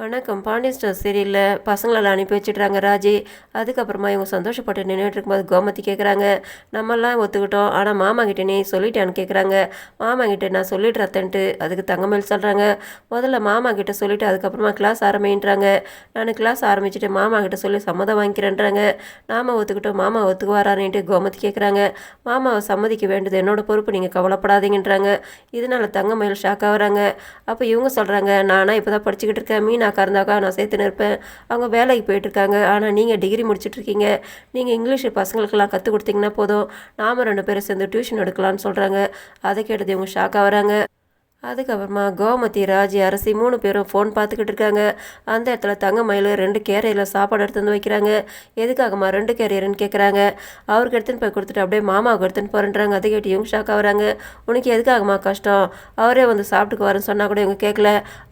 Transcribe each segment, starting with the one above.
வணக்கம். பாண்டியன் ஸ்டோர் சீரியலில் பசங்களெல்லாம் அனுப்பி வச்சுட்றாங்க ராஜி. அதுக்கப்புறமா இவங்க சந்தோஷப்பட்டு நின்றுட்டு இருக்கும்போது கோமதி கேட்குறாங்க நம்மெல்லாம் ஒத்துக்கிட்டோம் ஆனால் மாமா கிட்ட நீ சொல்லிட்டான்னு கேட்குறாங்க மாமா கிட்ட நான் சொல்லிடுறத்தன்ட்டு அதுக்கு தங்கமேல் சொல்கிறாங்க முதல்ல மாமா கிட்ட சொல்லிவிட்டு அதுக்கப்புறமா கிளாஸ் ஆரம்பின்றாங்க. நான் கிளாஸ் ஆரம்பிச்சுட்டு மாமா கிட்ட சொல்லி சம்மதம் வாங்கிக்கிறேன்றாங்க. நாம் ஒத்துக்கிட்டோம் மாமா ஒத்துக்குவாரான்ட்டு கோமதி கேட்குறாங்க மாமாவை சம்மதிக்க வேண்டியது என்னோடய பொறுப்பு நீங்கள் கவலைப்படாதீங்கன்றாங்க. இதனால தங்கமயில் ஷாக் ஆகுறாங்க. அப்போ இவங்க சொல்கிறாங்க நானாக இப்போ தான் படிச்சுக்கிட்டு இருக்கேன். மீனாக்கா இருந்தாக்கா நான் சேர்த்துன்னு இருப்பேன். அவங்க வேலைக்கு போயிட்டுருக்காங்க. ஆனால் நீங்கள் டிகிரி முடிச்சிட்ருக்கீங்க நீங்கள் இங்கிலீஷ் பசங்களுக்கெல்லாம் கற்றுக் கொடுத்தீங்கன்னா போதும். நாம ரெண்டு பேரும் சேர்ந்து டியூஷன் எடுக்கலாம்னு சொல்கிறாங்க அதை கேட்டது இவங்க ஷாக்காக ஆகுறாங்க அதுக்கப்புறமா கோமதி ராஜி அரசி மூணு பேரும் ஃபோன் பார்த்துக்கிட்டு இருக்காங்க. அந்த இடத்துல தங்கமயில் ரெண்டு கேரையில் சாப்பாடு எடுத்து வந்து வைக்கிறாங்க. எதுக்காகம்மா ரெண்டு கேரியர்னு கேட்குறாங்க அவருக்கு எடுத்துன்னு போய் கொடுத்துட்டு அப்படியே மாமாவுக்கு எடுத்துன்னு போகிறேன்றாங்க அதை கேட்டு இவங்க ஷாக் ஆகுறாங்க. உனக்கு எதுக்காகம்மா கஷ்டம்? அவரே வந்து சாப்பிட்டுக்கு வரேன்னு சொன்னால் கூட இவங்க கேட்கல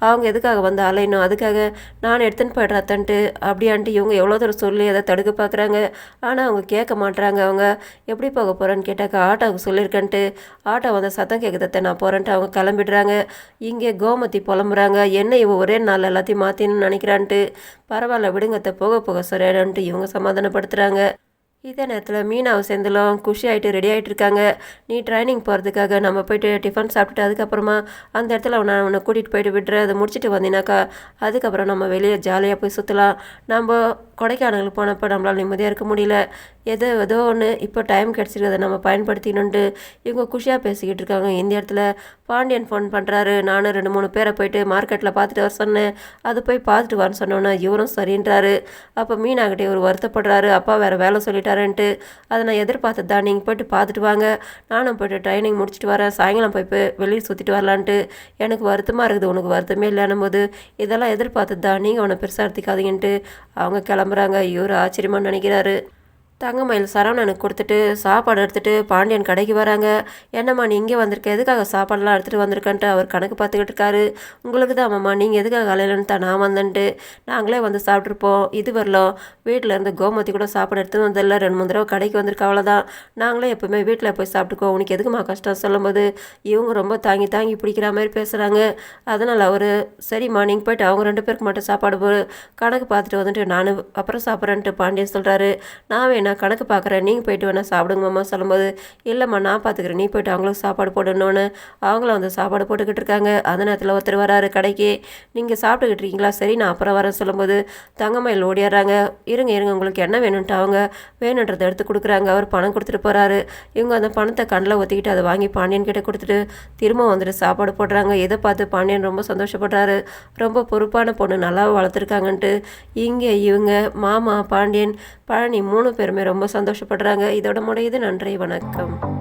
அவங்க எதுக்காக வந்து அலையணும்? அதுக்காக நான் எடுத்துன்னு போய்ட்றேன் அத்தன்ட்டு அப்படியான்ட்டு இவங்க எவ்வளோ தூரம் சொல்லி அதை தடுக்க பார்க்குறாங்க. ஆனால் அவங்க கேட்க மாட்றாங்க அவங்க. எப்படி போக போகிறேன்னு கேட்டாக்கா ஆட்டோவுக்கு சொல்லியிருக்கேன்ட்டு. ஆட்டோ வந்து சத்தம் கேட்குதத்தை நான் போகிறேன்ட்டு அவங்க கிளம்பிடுறாங்க. இங்கே கோமதி புலம்புறாங்க. என்ன இவ ஒரே நாள் எல்லாத்தையும் மாற்றின்னு நினைக்கிறான்ட்டு. பரவாயில்ல விடுங்கத்தை போக போக சரியாடான்ட்டு இவங்க சமாதானப்படுத்துகிறாங்க இதே நேரத்தில் மீனாவை சேர்ந்தலும் குஷி ஆகிட்டு ரெடி ஆகிட்டு இருக்காங்க. நீ ட்ரைனிங் போகிறதுக்காக நம்ம போயிட்டு டிஃபன் சாப்பிட்டுட்டு அதுக்கப்புறமா அந்த இடத்துல அவனை உன்னை கூட்டிகிட்டு போயிட்டு விட்டுறேன் அதை முடிச்சுட்டு வந்தீங்கனாக்கா அதுக்கப்புறம் நம்ம வெளியே ஜாலியாக போய் சுற்றலாம் நம்ம கொடைக்கானல் போனப்போ நம்மளால் நிம்மதியாக இருக்க முடியல. ஏதோ ஏதோ ஒன்று இப்போ டைம் கிடச்சிருக்கதை. நம்ம பயன்படுத்தினுண்டு இவங்க குஷியாக பேசிக்கிட்டு இருக்காங்க. இந்த இடத்துல பாண்டியன் ஃபோன் பண்ணுறாரு நானும் ரெண்டு மூணு பேரை போயிட்டு மார்க்கெட்டில் பார்த்துட்டு வர சொன்னேன். அது போய் பார்த்துட்டு வரேன்னு சொன்னோன்னே இவரும் சரின்றாரு. அப்போ மீனாகிட்டே ஒரு வருத்தப்படுறாரு. அப்பா வேறு வேலை சொல்லிட்டாருன்ட்டு. அதை நான் எதிர்பார்த்தது தான். நீங்கள் போயிட்டு பார்த்துட்டு வாங்க. நானும் போயிட்டு ட்ரைனிங் முடிச்சுட்டு வரேன். சாயங்காலம் போய் போய் வெளியே சுற்றிட்டு வரலான்ட்டு எனக்கு வருத்தமாக இருக்குது. உனக்கு வருத்தமே இல்லைன்னும் போது இதெல்லாம் எதிர்பார்த்தது தான். நீங்கள் அவனை பெருசாக எடுத்துக்காதீங்கன்ட்டு அவங்க கிளம்புறாங்க. இவர் ஆச்சரியமாக நினைக்கிறாரு. தங்கமயில் சரவணனுக்கு கொடுத்துட்டு சாப்பாடு எடுத்துகிட்டு பாண்டியன் கடைக்கு வராங்க. என்னம்மா நீ இங்கே வந்திருக்க? எதுக்காக சாப்பாடெல்லாம் எடுத்துகிட்டு வந்திருக்கன்ட்டு அவர் கணக்கு பார்த்துக்கிட்டு இருக்காரு. உங்களுக்கு தான் அம்மா நீங்கள் எதுக்காக அலையிலன்னு தான் நான் வந்தேன்ட்டு. நாங்களே வந்து சாப்பிட்ருப்போம் இது வரலாம் வீட்டில் இருந்து கோமதி கூட சாப்பாடு எடுத்து வந்ததில்ல. ரெண்டு மூணு தடவை கடைக்கு வந்திருக்க அவ்வளோதான் நாங்களே எப்போவுமே வீட்டில் போய் சாப்பிட்டுக்கோ உனக்கு எதுக்குமா கஷ்டம் சொல்லும்போது? இவங்க ரொம்ப தாங்கி தாங்கி பிடிக்கிற மாதிரி பேசுகிறாங்க அதனால் அவர் சரிம்மா நீங்கள் போயிட்டு அவங்க ரெண்டு பேருக்கு மட்டும் சாப்பாடு போ கணக்கு பார்த்துட்டு வந்துட்டு நான் அப்புறம் சாப்பிட்றேன்ட்டு பாண்டியன் சொல்கிறாரு நான் வேணும் நான் கணக்கு பார்க்குறேன். நீங்கள் போயிட்டு வேணா சாப்பிடுங்கம்மா. சொல்லும்போது இல்லைம்மா நான் பார்த்துக்கிறேன். நீ போயிட்டு அவங்களுக்கு சாப்பாடு போடணும்னு. அவங்களும் வந்து சாப்பாடு போட்டுக்கிட்டு இருக்காங்க. அந்த நேரத்தில் ஒருத்தர் வராரு கடைக்கு. நீங்கள் சாப்பிட்டுக்கிட்டு இருக்கீங்களா? சரி நான் அப்புறம் வரேன். சொல்லும்போது தங்கமயில் ஓடிடுறாங்க இருங்க இருங்க. உங்களுக்கு என்ன வேணும்ன்ட்டு அவங்க வேணுன்றதை எடுத்து கொடுக்குறாங்க. அவர் பணம் கொடுத்துட்டு போகிறாரு இவங்க அந்த பணத்தை கண்ணில் ஒத்திக்கிட்டு அதை வாங்கி பாண்டியன் கிட்ட கொடுத்துட்டு திரும்ப வந்துட்டு சாப்பாடு போடுறாங்க. இதை பார்த்து பாண்டியன் ரொம்ப சந்தோஷப்படுறாரு. ரொம்ப பொறுப்பான பொண்ணு. நல்லா வளர்த்துருக்காங்கன்ட்டு இங்கே இவங்க மாமா பாண்டியன் பழனி மூணு பேருமே ரொம்ப சந்தோஷப்படுறாங்க. இதோட முடியுது. நன்றி வணக்கம்.